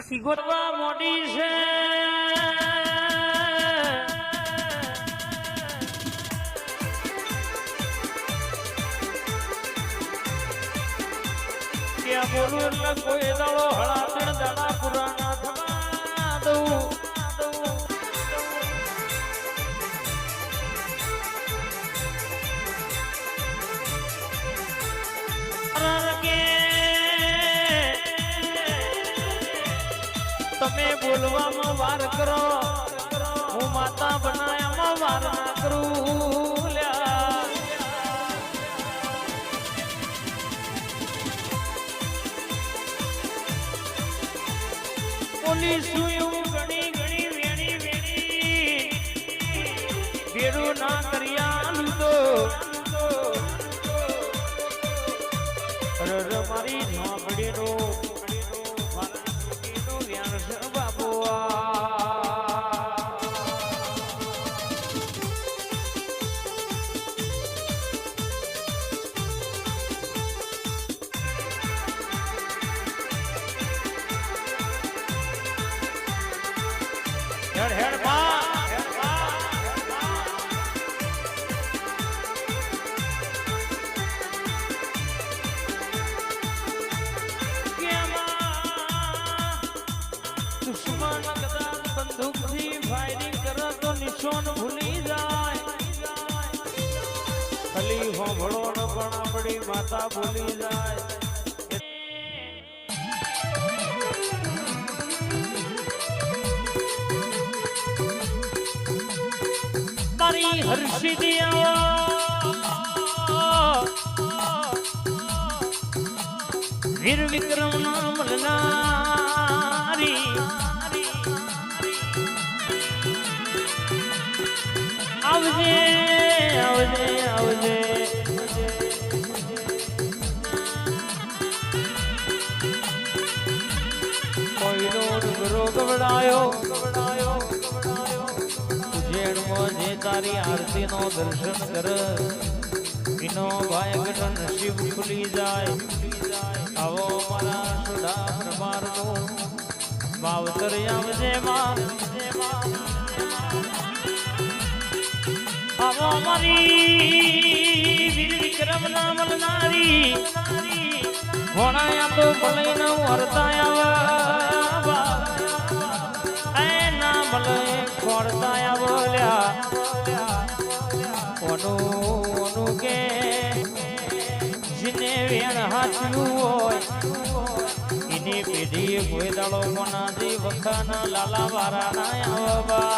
આ સિગોતવા મોટી છે ત્યાં બોલું એટલે કોઈ દાડો હળાદણ દાડા પુરાણા થવા દઉં દઉં તમે બોલવામાં વાર કરો. હું માતા બનાયામાં વાર ના કરું. લ્યા. સુયું ઘણી ઘણી વેણી વેણી. ભેરું ના કર્યા લૂંટો મારી ઝોંપડીનો ખાલી હોભળો ન પણ આપણી માતા ભૂલી જાય. તારી હર્ષિદી વીર વિક્રમ નામ આવજે આવજે. ગવડાયો ગવડાયો ગવડાયો જે તારી આરતીનો દર્શન કર. એનો ભાઈ નસીબ ખુલી જાય. આવો મારા સુડા પ્રમારનો માવતર આવજે માં. આવો મારી વીર વિક્રમ નામ નારી ભોણાયા તો ભલે ન વર્તાયા ખોરતાયા બોલ્યા, ઓનું ઓનું કે જીને વેણ હાથનું હોય, એની પેઢી કોઈ દાડો કોનાથી વખાના લાલા વારા ના આવવા